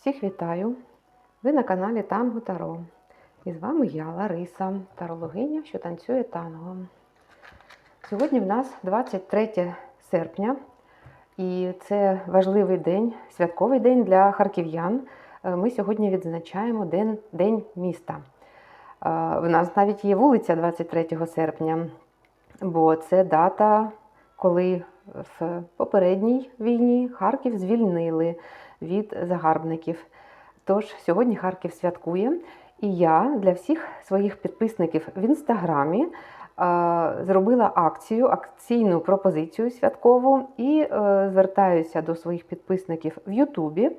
Всіх вітаю! Ви на каналі Танго Таро. І з вами я, Лариса, тарологиня, що танцює танго. Сьогодні в нас 23 серпня, і це важливий день, святковий день для харків'ян. Е, Ми сьогодні відзначаємо День, день міста. Е, В нас навіть є вулиця 23 серпня, бо це дата, коли в попередній війні Харків звільнили від загарбників. Тож сьогодні Харків святкує, і я для всіх своїх підписників в інстаграмі е, зробила акцію, акційну пропозицію святкову і е, звертаюся до своїх підписників в Ютубі.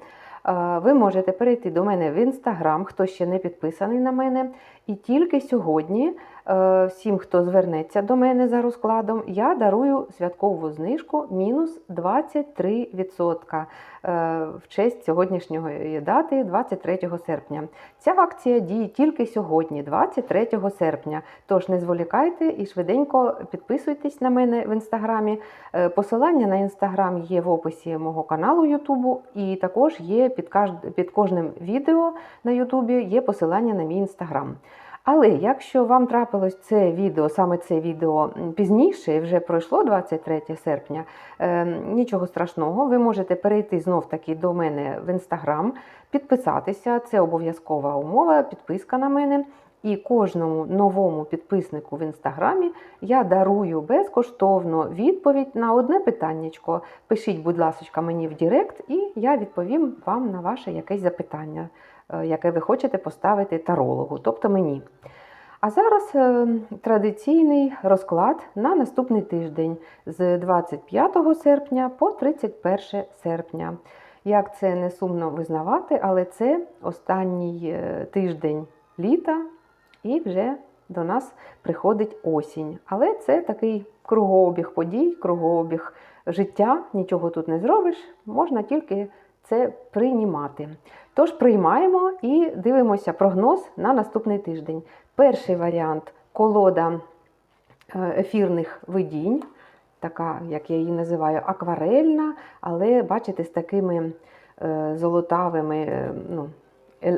Е, Ви можете перейти до мене в інстаграм, хто ще не підписаний на мене. І тільки сьогодні е, всім, хто звернеться до мене за розкладом, я дарую святкову знижку мінус 23% е, в честь сьогоднішньої дати, 23 серпня. Ця акція діє тільки сьогодні, 23 серпня. Тож не зволікайте і швиденько підписуйтесь на мене в інстаграмі. Посилання на інстаграм є в описі мого каналу Ютубу, і також є під, під кожним відео на Ютубі є посилання на мій інстаграм. Але якщо вам трапилось це відео, саме це відео пізніше, вже пройшло 23 серпня, е, нічого страшного, ви можете перейти знов таки до мене в інстаграм, підписатися. Це обов'язкова умова, підписка на мене. І кожному новому підписнику в інстаграмі я дарую безкоштовно відповідь на одне питаннячко. Пишіть, будь ласка, мені в Директ, і я відповім вам на ваше якесь запитання, е, яке ви хочете поставити тарологу, тобто мені. А зараз е, традиційний розклад на наступний тиждень з 25 серпня по 31 серпня. Як це не сумно визнавати, але це останній е, тиждень літа, і вже до нас приходить осінь. Але це такий кругообіг подій, кругообіг життя, нічого тут не зробиш, можна тільки це приймати. Тож приймаємо і дивимося прогноз на наступний тиждень. Перший варіант колода е, ефірних видінь, така, як я її називаю, акварельна, але бачите, з такими е, золотавими е, ну,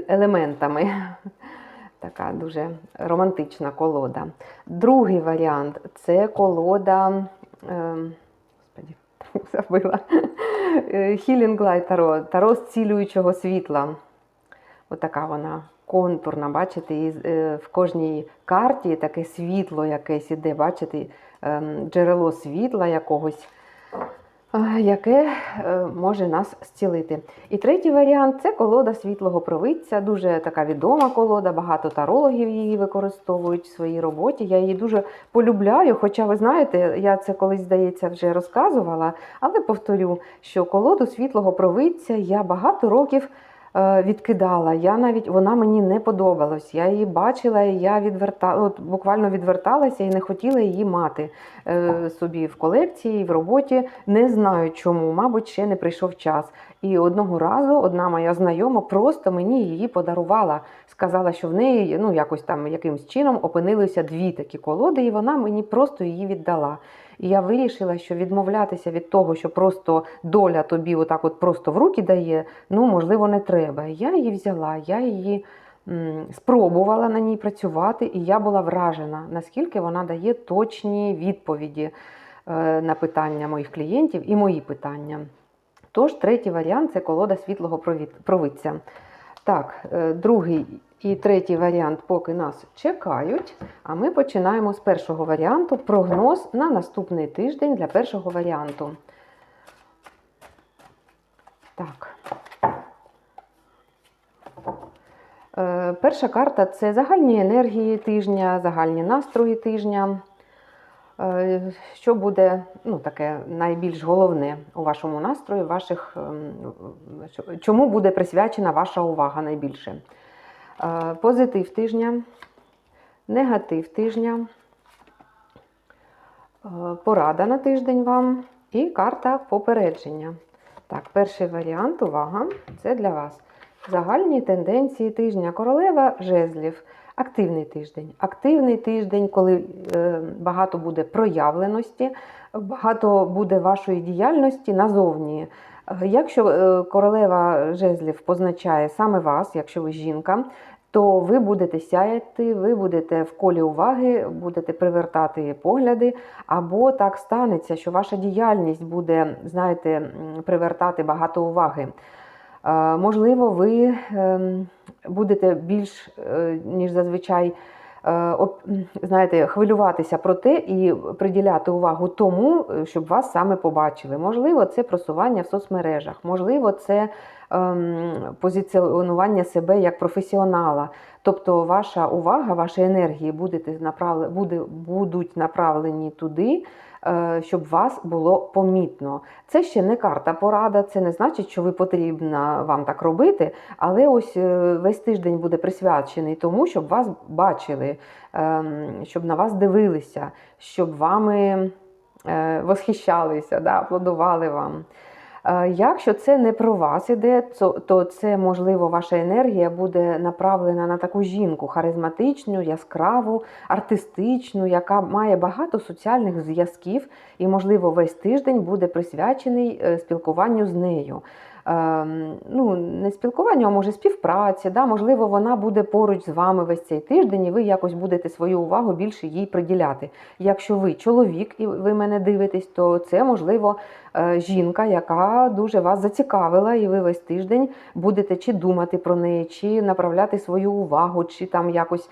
елементами. Така дуже романтична колода. Другий варіант це колода. Е, господі, забила. Healing Light Таро, таро зцілюючого світла. Отака вона контурна, бачите, і е, в кожній карті таке світло якесь іде, бачите, ем, джерело світла якогось, яке е, може нас зцілити. І третій варіант це колода світлого провидця, дуже така відома колода, багато тарологів її використовують в своїй роботі. Я її дуже полюбляю, хоча ви знаєте, я це колись, здається, вже розказувала, але повторю, що колоду світлого провидця я багато років відкидала. Я навіть вона мені не подобалась. Я її бачила, і я відверта, от, буквально відверталася і не хотіла її мати е, собі в колекції, в роботі. Не знаю чому, мабуть, ще не прийшов час. І одного разу одна моя знайома просто мені її подарувала. Сказала, що в неї ну якось там якимсь чином опинилися дві такі колоди, і вона мені просто її віддала. І я вирішила, що відмовлятися від того, що просто доля тобі отак от просто в руки дає, ну можливо, не треба. Я її взяла, я її м, спробувала на ній працювати, і я була вражена, наскільки вона дає точні відповіді е, на питання моїх клієнтів і мої питання. Тож, третій варіант це колода світлого провід- провидця. Так, е, другий і третій варіант поки нас чекають. А ми починаємо з першого варіанту. Прогноз на наступний тиждень для першого варіанту. Так. Е, Перша карта це загальні енергії тижня, загальні настрої тижня. Е, Що буде ну, таке найбільш головне у вашому настрої, ваших, що- чому буде присвячена ваша увага найбільше? Позитив тижня, негатив тижня, порада на тиждень вам і карта попередження. Так, перший варіант, увага, це для вас. Загальні тенденції тижня. Королева жезлів. Активний тиждень. Активний тиждень, коли е, багато буде проявленості, багато буде вашої діяльності назовні. Якщо е, королева жезлів позначає саме вас, якщо ви жінка, то ви будете сяяти, ви будете в колі уваги, будете привертати погляди, або так станеться, що ваша діяльність буде, знаєте, привертати багато уваги. Е, Можливо, ви ем, будете більш, е, ніж зазвичай, знаєте, хвилюватися про те і приділяти увагу тому, е, щоб вас саме побачили. Можливо, це просування в соцмережах, можливо, це ем, позиціонування себе як професіонала. Тобто ваша увага, ваші енергії будуть направлені туди, е, щоб вас було помітно. Це ще не карта порада, це не значить, що ви потрібно вам так робити, але ось е, весь тиждень буде присвячений тому, щоб вас бачили, ем, щоб на вас дивилися, щоб вами е, восхищалися, да, аплодували вам. Е, Якщо це не про вас іде, то, це можливо ваша енергія буде направлена на таку жінку харизматичну, яскраву, артистичну, яка має багато соціальних зв'язків, і, можливо, весь тиждень буде присвячений е, спілкуванню з нею. Ем, Ну, не спілкуванню, а може співпраці. Да? Можливо, вона буде поруч з вами весь цей тиждень, і ви якось будете свою увагу більше їй приділяти. Якщо ви чоловік і ви мене дивитесь, то це можливо е, жінка, яка дуже вас зацікавила, і ви весь тиждень будете чи думати про неї, чи направляти свою увагу, чи там якось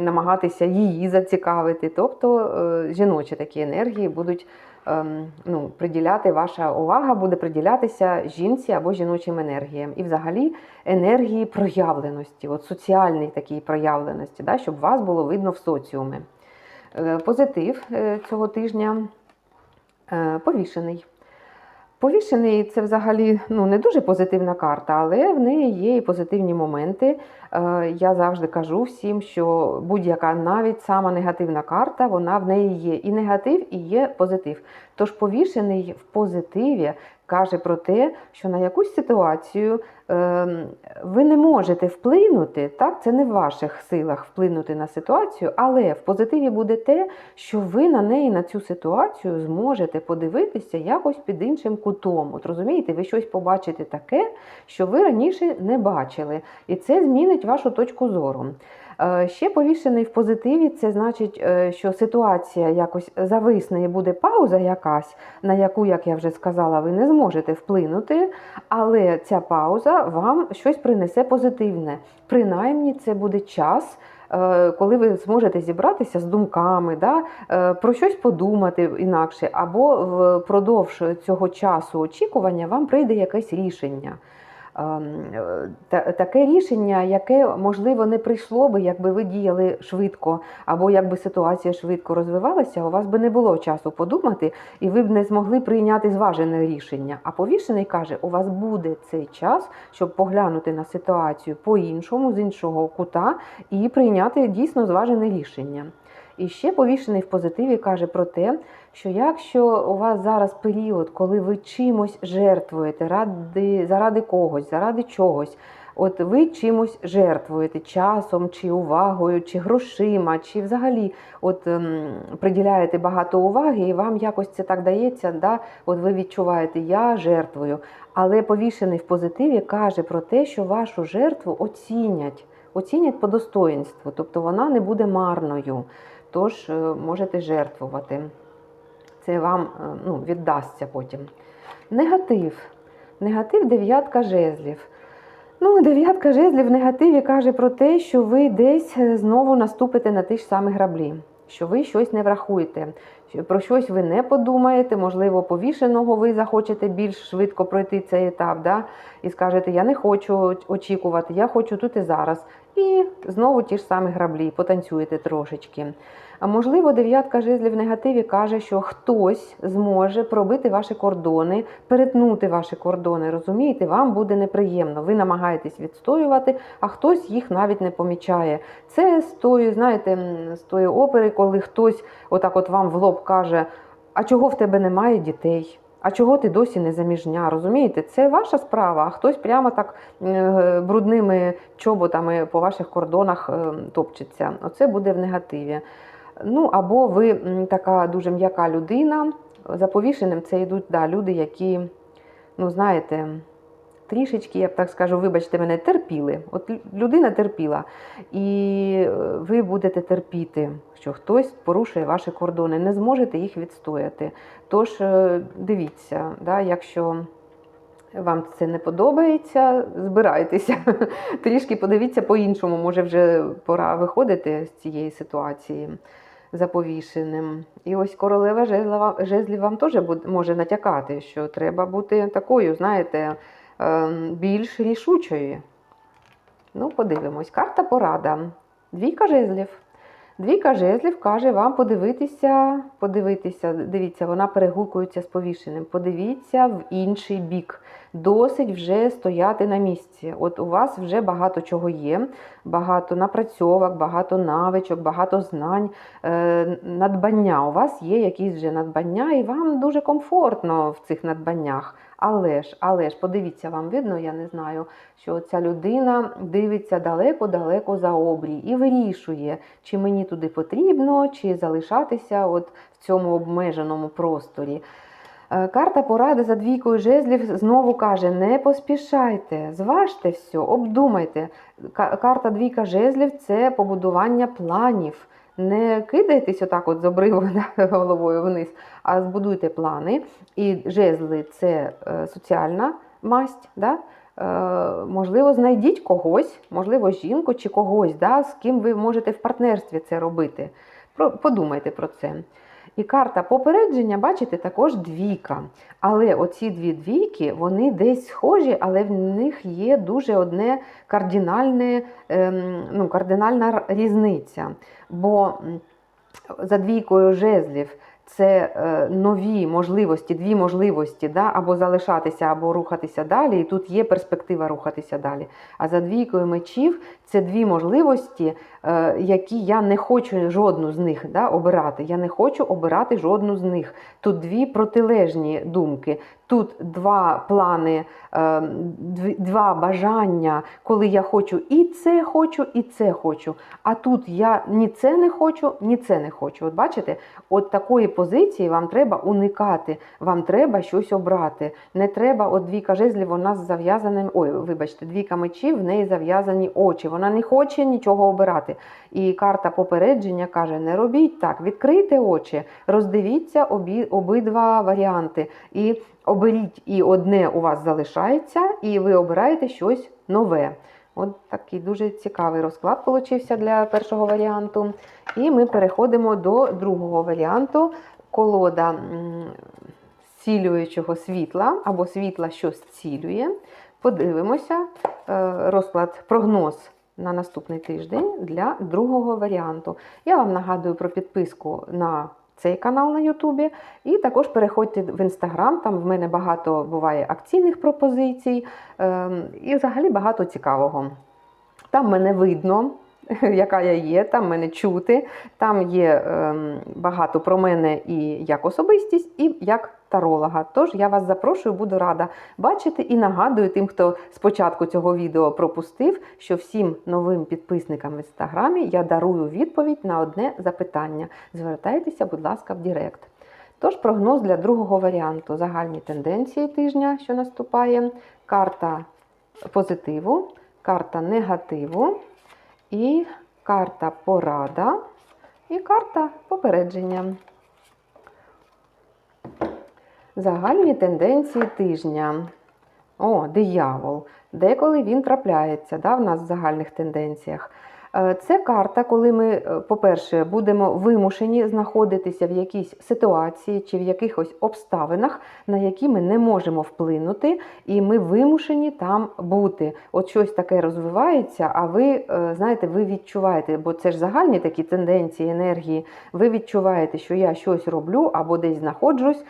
намагатися її зацікавити. Тобто е, жіночі такі енергії будуть ем, ну, приділяти, ваша увага буде приділятися жінці або жіночим енергіям. І взагалі енергії проявленості, от соціальної такій проявленості, да, щоб вас було видно в соціумі. Е, Позитив е, цього тижня е, повішений. Повішений це взагалі ну, не дуже позитивна карта, але в неї є і позитивні моменти. Е, Я завжди кажу всім, що будь-яка навіть сама негативна карта, вона в неї є і негатив, і є позитив. Тож повішений в позитиві каже про те, що на якусь ситуацію ем, ви не можете вплинути, так, це не в ваших силах вплинути на ситуацію, але в позитиві буде те, що ви на неї, на цю ситуацію зможете подивитися якось під іншим кутом. От розумієте, ви щось побачите таке, що ви раніше не бачили. І це змінить вашу точку зору. Е, Ще повішений в позитиві, це значить, е, що ситуація якось зависне і буде пауза якась, на яку, як я вже сказала, ви не зможете вплинути, але ця пауза вам щось принесе позитивне. Принаймні, це буде час. е, Коли ви зможете зібратися з думками, да, про щось подумати інакше, або впродовж цього часу очікування вам прийде якесь рішення. Ем, е, та- таке рішення, яке можливо не прийшло би, якби ви діяли швидко, або якби ситуація швидко розвивалася, у вас би не було часу подумати, і ви б не змогли прийняти зважене рішення. А повішений каже, у вас буде цей час, щоб поглянути на ситуацію по-іншому, з іншого кута, і прийняти дійсно зважене рішення. І ще повішений в позитиві каже про те, що якщо у вас зараз період, коли ви чимось жертвуєте ради, заради когось, заради чогось, от ви чимось жертвуєте часом, чи увагою, чи грошима, чи взагалі от ем, приділяєте багато уваги, і вам якось це так дається, да? от ви відчуваєте, я жертвую. Але повішений в позитиві каже про те, що вашу жертву оцінять, оцінять по достоїнству, тобто вона не буде марною. Тож е, можете жертвувати. Це вам е, ну, віддасться потім. Негатив. Негатив дев'ятка жезлів. Ну, дев'ятка жезлів в негативі каже про те, що ви десь е, знову наступите на ті ж самі граблі, що ви щось не врахуєте, про щось ви не подумаєте, можливо, повішеного ви захочете більш швидко пройти цей етап, да? і скажете, я не хочу очікувати, я хочу тут і зараз. І знову ті ж самі граблі, потанцюєте трошечки. А можливо, дев'ятка жезлів в негативі каже, що хтось зможе пробити ваші кордони, перетнути ваші кордони. Розумієте, вам буде неприємно. Ви намагаєтесь відстоювати, а хтось їх навіть не помічає. Це з тої, знаєте, з тої опери, коли хтось отак от вам в лоб каже: А чого в тебе немає дітей? А чого ти досі не заміжня? Розумієте, це ваша справа, а хтось прямо так е, брудними чоботами по ваших кордонах е, топчеться. Оце буде в негативі. Ну, або ви така дуже м'яка людина, За повішеним це йдуть да, люди, які, ну знаєте, трішечки, я б так скажу, вибачте мене, терпіли. От людина терпіла. І е, ви будете терпіти, що хтось порушує ваші кордони, не зможете їх відстояти. Тож е, дивіться, да, якщо вам це не подобається, збирайтеся. Трішки подивіться по-іншому, може вже пора виходити з цієї ситуації за повішеним. І ось королева жезлів вам теж може натякати, що треба бути такою, знаєте, більш рішучою. Ну, подивимось. Карта порада. Двійка жезлів. Двійка жезлів каже вам подивитися, подивитися, дивіться, вона перегукується з повішеним. Подивіться в інший бік. Досить вже стояти на місці. От у вас вже багато чого є, багато напрацьовок, багато навичок, багато знань, е, надбання. У вас є якісь вже надбання, і вам дуже комфортно в цих надбаннях. Але ж, але ж, подивіться, вам видно, я не знаю, що ця людина дивиться далеко-далеко за обрій і вирішує, чи мені туди потрібно, чи залишатися от в цьому обмеженому просторі. Е, Карта поради за двійкою жезлів знову каже: не поспішайте, зважте все, обдумайте. Карта двійка жезлів це побудування планів. Не кидайтесь отак от з обриву головою вниз, а збудуйте плани. І жезли це е, соціальна масть. Да? Е, можливо, знайдіть когось, можливо, жінку чи когось, да, з ким ви можете в партнерстві це робити. Подумайте про це. І карта попередження, бачите, також двійка. Але оці дві двійки, вони десь схожі, але в них є дуже одне кардинальне, ем, ну, кардинальна різниця. Бо за двійкою жезлів це е, нові можливості, дві можливості, да? або залишатися, або рухатися далі. І тут є перспектива рухатися далі. А за двійкою мечів це дві можливості, е, які я не хочу жодну з них да, обирати. Я не хочу обирати жодну з них. Тут дві протилежні думки. Тут два плани, е, два бажання, коли я хочу і це хочу, і це хочу. А тут я ні це не хочу, ні це не хочу. От бачите, от такої позиції вам треба уникати, вам треба щось обрати. Не треба, от двійка жезлів, вона з зав'язаним. Ой, вибачте, двійка мечів, в неї зав'язані очі. Вона не хоче нічого обирати. І карта попередження каже: не робіть так, відкрийте очі, роздивіться обі, обидва варіанти. І оберіть, і одне у вас залишається, і ви обираєте щось нове. От такий дуже цікавий розклад получився для першого варіанту. І ми переходимо до другого варіанту. Колода м, зцілюючого світла або світла, що зцілює. Подивимося е, розклад, прогноз на наступний тиждень для другого варіанту. Я вам нагадую про підписку на цей канал на Ютубі. І також переходьте в інстаграм, там в мене багато буває акційних пропозицій ем, і взагалі багато цікавого. Там мене видно, яка я є, там мене чути, там є ем, багато про мене і як особистість, і як таролога. Тож я вас запрошую, буду рада бачити і нагадую тим, хто спочатку цього відео пропустив, що всім новим підписникам в інстаграмі я дарую відповідь на одне запитання. Звертайтеся, будь ласка, в Директ. Тож прогноз для другого варіанту. Загальні тенденції тижня, що наступає, карта позитиву, карта негативу, і карта порада, і карта попередження. Загальні тенденції тижня. О, диявол. Деколи він трапляється да, в нас в загальних тенденціях. Е, Це карта, коли ми, е, по-перше, будемо вимушені знаходитися в якійсь ситуації чи в якихось обставинах, на які ми не можемо вплинути, і ми вимушені там бути. От щось таке розвивається, а ви е, знаєте, ви відчуваєте, бо це ж загальні такі тенденції, енергії. Ви відчуваєте, що я щось роблю або десь знаходжусь,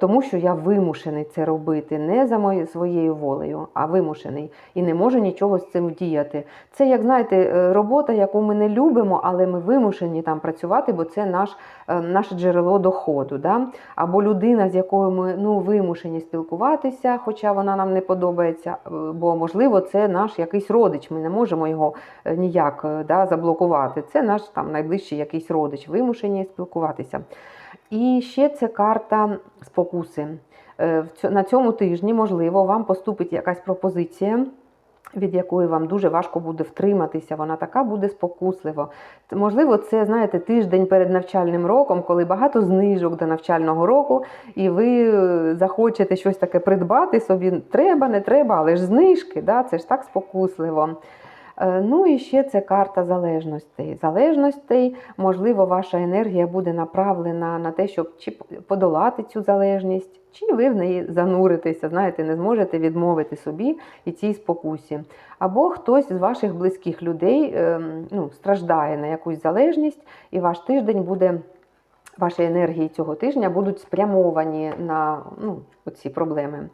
тому що я вимушений це робити, не за моєю своєю волею, а вимушений і не можу нічого з цим вдіяти. Це, як знаєте, е, робота, яку ми не любимо, але ми вимушені там працювати, бо це наш, е, наше джерело доходу. Да? Або людина, з якою ми ну, вимушені спілкуватися, хоча вона нам не подобається, е, бо можливо це наш якийсь родич. Ми не можемо його е, ніяк е, да, заблокувати. Це наш там найближчий якийсь родич, вимушені спілкуватися. І ще це карта спокуси. Е, На цьому тижні, можливо, вам поступить якась пропозиція. Від якої вам дуже важко буде втриматися, вона така буде спокуслива. Можливо, це знаєте тиждень перед навчальним роком, коли багато знижок до навчального року, і ви е, захочете щось таке придбати собі. Треба, не треба, але ж знижки, да, це ж так спокусливо. Е, Ну і ще це карта залежностей. Залежностей, можливо, ваша енергія буде направлена на те, щоб чи подолати цю залежність, чи ви в неї зануритеся, знаєте, не зможете відмовити собі і цій спокусі. Або хтось з ваших близьких людей ем, ну, страждає на якусь залежність, і ваш тиждень буде. Ваші енергії цього тижня будуть спрямовані на ну, ці проблеми.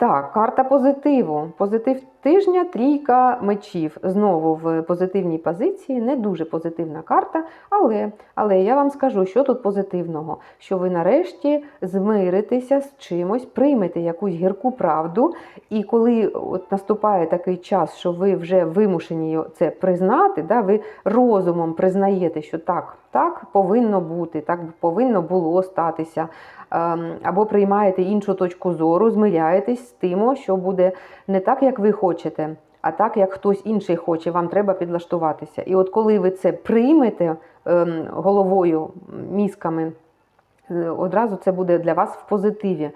Так, карта позитиву. Позитив тижня, трійка мечів. Знову в позитивній позиції. Не дуже позитивна карта, але, але я вам скажу, що тут позитивного: що ви нарешті змиритеся з чимось, приймете якусь гірку правду, і коли от наступає такий час, що ви вже вимушені це признати, да, ви розумом признаєте, що так, так повинно бути, так повинно було статися. Ем, Або приймаєте іншу точку зору, змиряєтесь з тим, що буде не так, як ви хочете, а так, як хтось інший хоче, вам треба підлаштуватися. І от коли ви це приймете ем, головою, мізками, одразу це буде для вас в позитиві.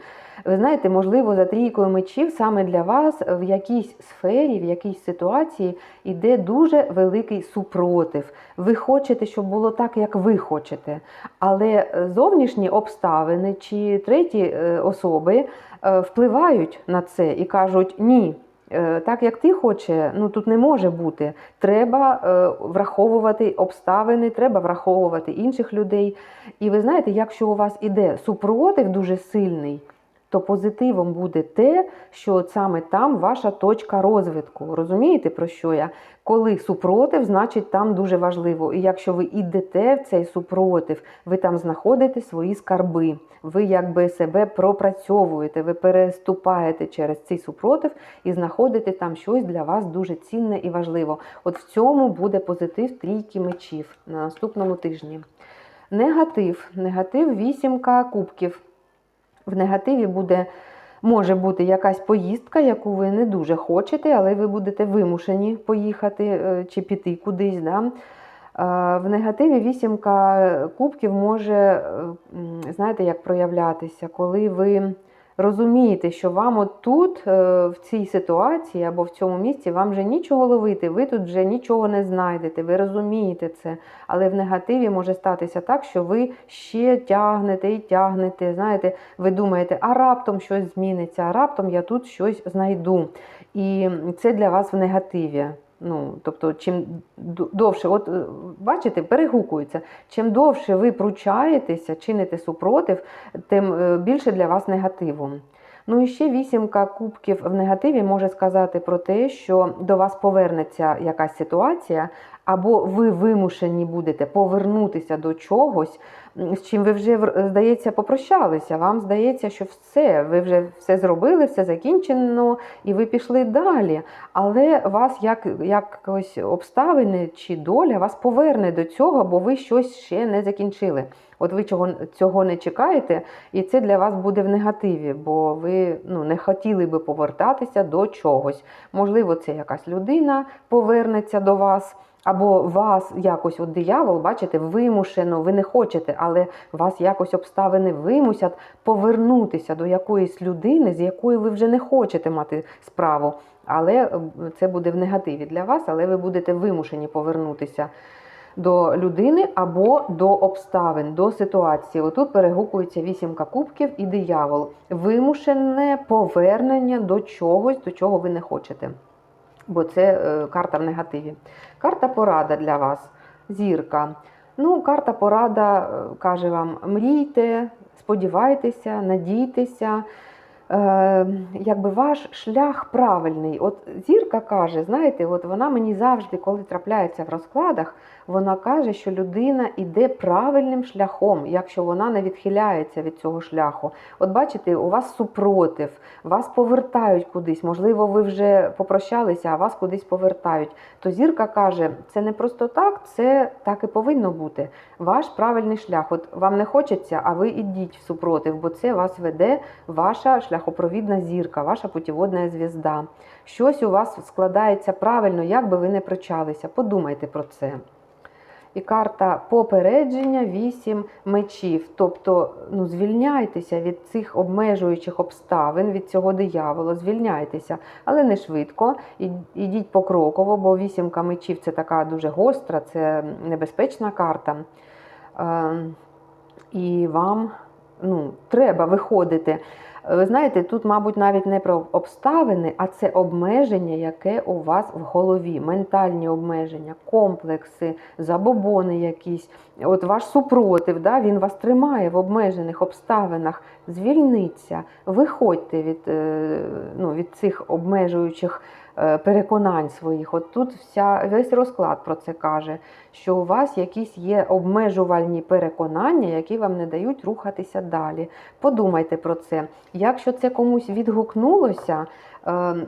Ви знаєте, можливо, за трійкою мечів саме для вас в якійсь сфері, в якійсь ситуації йде дуже великий супротив. Ви хочете, щоб було так, як ви хочете. Але е, зовнішні обставини чи треті е, особи е, впливають на це і кажуть ні. Е, Так як ти хоче, ну тут не може бути. Треба е, враховувати обставини, треба враховувати інших людей. І ви знаєте, якщо у вас іде супротив дуже сильний, то позитивом буде те, що от саме там ваша точка розвитку. Розумієте, про що я? Коли супротив, значить там дуже важливо. І якщо ви йдете в цей супротив, ви там знаходите свої скарби, ви якби себе пропрацьовуєте, ви переступаєте через цей супротив і знаходите там щось для вас дуже цінне і важливо. От в цьому буде позитив трійки мечів на наступному тижні. Негатив. Негатив вісімка кубків. В негативі буде, може бути якась поїздка, яку ви не дуже хочете, але ви будете вимушені поїхати е, чи піти кудись. Да? Е, В негативі вісімка кубків може, е, знаєте, як проявлятися, коли ви розумієте, що вам от тут, е, в цій ситуації або в цьому місці, вам вже нічого ловити, ви тут вже нічого не знайдете, ви розумієте це. Але в негативі може статися так, що ви ще тягнете і тягнете. Знаєте, ви думаєте, а раптом щось зміниться, а раптом я тут щось знайду. І це для вас в негативі. Ну, тобто, чим довше, от е, бачите, перегукується, чим довше ви пручаєтеся, чините супротив, тим е, більше для вас негативу. Ну і ще вісімка кубків в негативі може сказати про те, що до вас повернеться якась ситуація, або ви вимушені будете повернутися до чогось, з чим ви вже, здається, попрощалися. Вам здається, що все, ви вже все зробили, все закінчено, і ви пішли далі. Але вас як, якось обставини чи доля вас поверне до цього, бо ви щось ще не закінчили. От ви чого, цього не чекаєте, і це для вас буде в негативі, бо ви ну, не хотіли би повертатися до чогось. Можливо, це якась людина повернеться до вас. Або вас якось, от диявол, бачите, вимушено, ви не хочете, але вас якось обставини вимусять повернутися до якоїсь людини, з якою ви вже не хочете мати справу. Але е, це буде в негативі для вас, але ви будете вимушені повернутися до людини або до обставин, до ситуації. Отут перегукується вісімка кубків і диявол. Вимушене повернення до чогось, до чого ви не хочете. Бо це е, карта в негативі. Карта порада для вас. Зірка. Ну, карта порада е, каже вам: мрійте, сподівайтеся, надійтеся. е, якби ваш шлях правильний. От зірка каже, знаєте, от вона мені завжди, коли трапляється в розкладах, вона каже, що людина йде правильним шляхом, якщо вона не відхиляється від цього шляху. От бачите, у вас супротив, вас повертають кудись. Можливо, ви вже попрощалися, а вас кудись повертають. То зірка каже, це не просто так, це так і повинно бути. Ваш правильний шлях. От вам не хочеться, а ви ідіть в супротив, бо це вас веде ваша шляхопровідна зірка, ваша путіводна звізда. Щось у вас складається правильно, як би ви не прочалися. Подумайте про це. І карта попередження 8 мечів. Тобто ну, звільняйтеся від цих обмежуючих обставин, від цього диявола, звільняйтеся, але не швидко. Ідіть покроково, бо вісімка мечів це така дуже гостра, це небезпечна карта. Е, і вам ну, треба виходити. Ви знаєте, тут, мабуть, навіть не про обставини, а це обмеження, яке у вас в голові, ментальні обмеження, комплекси, забобони якісь. От ваш супротив, да, він вас тримає в обмежених обставинах. Звільніться, виходьте від, е, ну, від цих обмежуючих е, переконань своїх. От тут вся, весь розклад про це каже, що у вас якісь є обмежувальні переконання, які вам не дають рухатися далі. Подумайте про це. Якщо це комусь відгукнулося,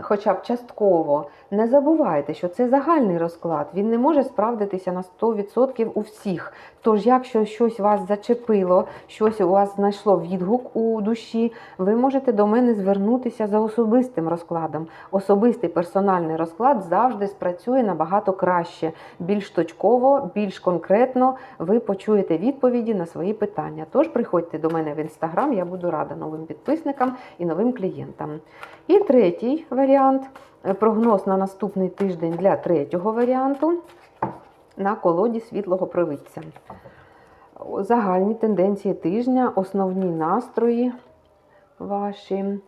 хоча б частково, не забувайте, що це загальний розклад. Він не може справдитися на 100% у всіх. Тож, якщо щось вас зачепило, щось у вас знайшло відгук у душі, ви можете до мене звернутися за особистим розкладом. Особистий персональний розклад завжди спрацює набагато краще, більш точково, більш конкретно. Ви почуєте відповіді на свої питання. Тож приходьте до мене в інстаграм, я буду рада новим підписникам і новим клієнтам. І третій варіант е, прогноз на наступний тиждень для третього варіанту на колоді світлого провидця. Загальні тенденції тижня, основні настрої ваші. Е,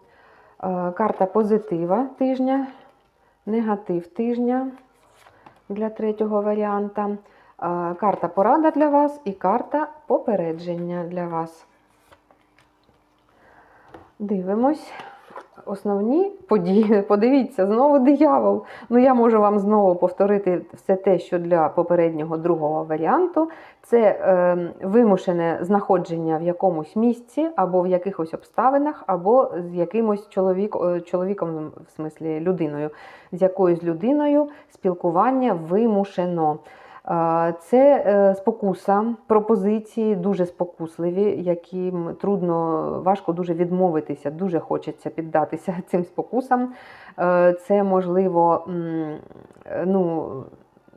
Карта позитива тижня, негатив тижня для третього варіанта. Е, Карта порада для вас і карта попередження для вас. Дивимось. Основні події. Подивіться, знову диявол. Ну, я можу вам знову повторити все те, що для попереднього другого варіанту. Це е, вимушене знаходження в якомусь місці, або в якихось обставинах, або з якимось чоловік, е, чоловіком, в смислі людиною, з якоюсь людиною спілкування вимушено. Це е, спокуса, пропозиції дуже спокусливі, яким трудно, важко дуже відмовитися, дуже хочеться піддатися цим спокусам. Е, Це можливо е, ну,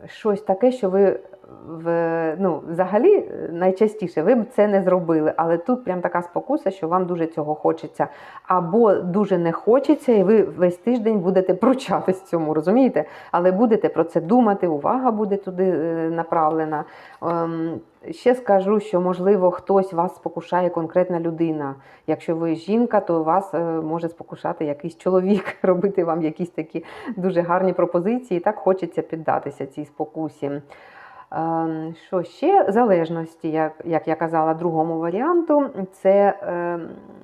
щось таке, що ви в, ну, взагалі е, найчастіше ви б це не зробили, але тут прям така спокуса, що вам дуже цього хочеться. Або дуже не хочеться, і ви весь тиждень будете пручатись цьому, розумієте? Але будете про це думати, увага буде туди е, направлена. Ще скажу, що можливо хтось вас спокушає конкретна людина. Якщо ви жінка, то вас е, може спокушати якийсь чоловік, робити вам якісь такі дуже гарні пропозиції. Так хочеться піддатися цій спокусі. Ем, Що ще залежності, як, як я казала, другому варіанту, це е,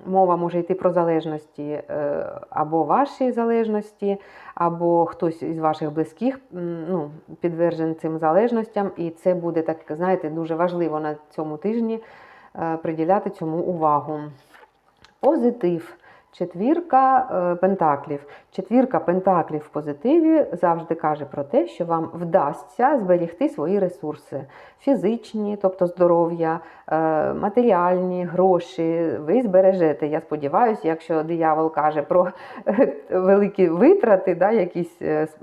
мова може йти про залежності е, або ваші залежності, або хтось із ваших близьких ну, підтверджений цим залежностям, і це буде так, знаєте, дуже важливо на цьому тижні е, приділяти цьому увагу. Позитив. Четвірка е, пентаклів. Четвірка пентаклів в позитиві завжди каже про те, що вам вдасться зберегти свої ресурси фізичні, тобто здоров'я, е, матеріальні, гроші. Ви збережете. Я сподіваюся, якщо диявол каже про е, великі витрати, да, якісь,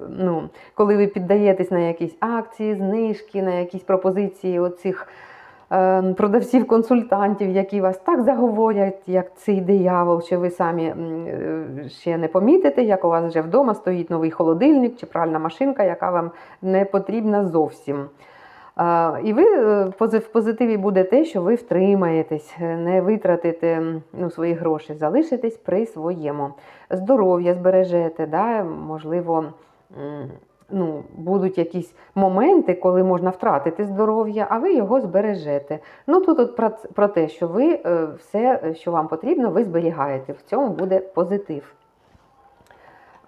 ну, коли ви піддаєтесь на якісь акції, знижки, на якісь пропозиції оцих продавців-консультантів, які вас так заговорять, як цей диявол, що ви самі е, ще не помітите, як у вас вже вдома стоїть новий холодильник чи пральна машинка, яка вам не потрібна зовсім. Е, І ви е, в позитиві буде те, що ви втримаєтесь, е, не витратите ну, свої гроші, залишитесь при своєму. Здоров'я збережете, да? можливо, ну, будуть якісь моменти, коли можна втратити здоров'я, а ви його збережете. Ну тут от про, про те, що ви е, все, що вам потрібно, ви зберігаєте. В цьому буде позитив.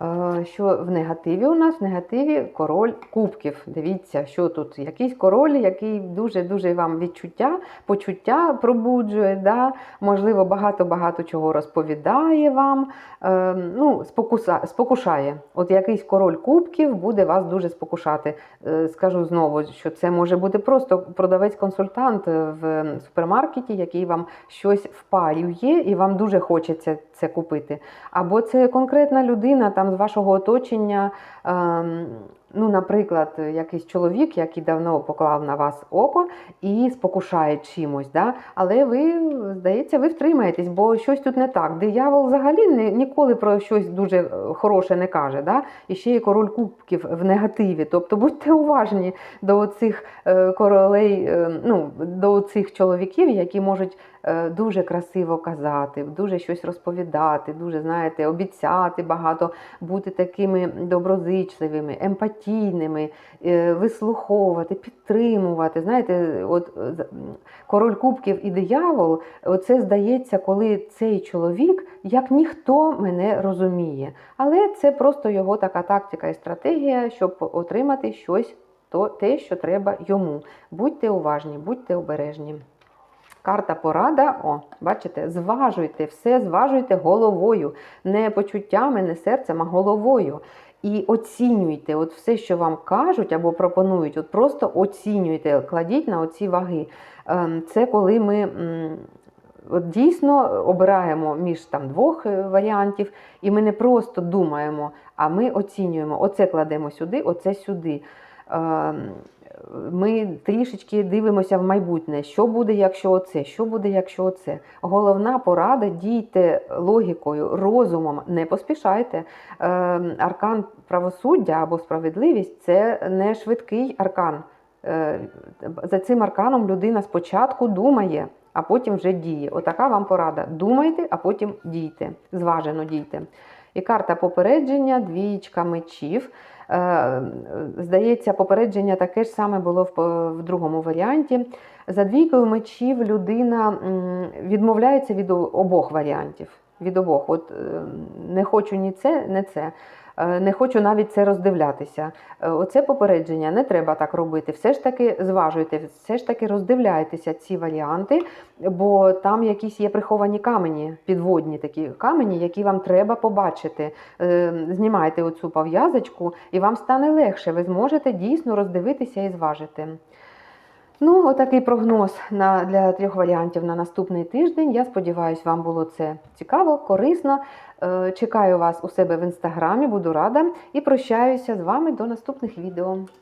Е, Що в негативі у нас? В негативі король кубків. Дивіться, що тут якийсь король, який дуже-дуже вам відчуття, почуття пробуджує, да? можливо, багато-багато чого розповідає вам, е, ну, спокуса, спокушає. От якийсь король кубків буде вас дуже спокушати. Е, Скажу знову, що це може бути просто продавець-консультант в супермаркеті, який вам щось впарює, і вам дуже хочеться це купити. Або це конкретна людина там з вашого оточення. ем, Ну, наприклад, якийсь чоловік, який давно поклав на вас око і спокушає чимось, да? але ви, здається, ви втримаєтесь, бо щось тут не так. Диявол взагалі не, ніколи про щось дуже е, хороше не каже. Да? І ще є король кубків в негативі. Тобто будьте уважні до цих королей, е, ну, до цих чоловіків, які можуть е, дуже красиво казати, дуже щось розповідати, дуже, знаєте, обіцяти багато, бути такими доброзичливими, емпатійними, е, вислуховувати, підтримувати. Знаєте, от е, король кубків і диявол, оце здається, коли цей чоловік як ніхто мене розуміє. Але це просто його така тактика і стратегія, щоб отримати щось, то, те, що треба йому. Будьте уважні, будьте обережні. Карта порада, о, бачите, зважуйте, все зважуйте головою, не почуттями, не серцем, а головою. І оцінюйте от все, що вам кажуть або пропонують, от просто оцінюйте, кладіть на оці ваги. Ем, Це коли ми от дійсно обираємо між там двох е, варіантів, і ми не просто думаємо, а ми оцінюємо. Оце кладемо сюди, оце сюди. Ем, Ми трішечки дивимося в майбутнє, що буде, якщо оце, що буде, якщо оце. Головна порада дійте логікою, розумом, не поспішайте. Ем, Аркан правосуддя або справедливість це не швидкий аркан. Е, За цим арканом людина спочатку думає, а потім вже діє. Отака вам порада. Думайте, а потім дійте. Зважено дійте. І карта попередження, двічка мечів. Е, Здається, попередження таке ж саме було в, другому варіанті. За двійкою мечів людина відмовляється від обох варіантів. Від обох. От е, не хочу ні це, не це. Е, Не хочу навіть це роздивлятися. Е, Оце попередження, не треба так робити. Все ж таки зважуйте, все ж таки роздивляйтеся ці варіанти, бо там якісь є приховані камені, підводні такі камені, які вам треба побачити. Е, Знімайте оцю пов'язочку, і вам стане легше. Ви зможете дійсно роздивитися і зважити. Ну, отакий прогноз на, для трьох варіантів на наступний тиждень. Я сподіваюся, вам було це цікаво, корисно. Е, Чекаю вас у себе в інстаграмі, буду рада і прощаюся з вами до наступних відео.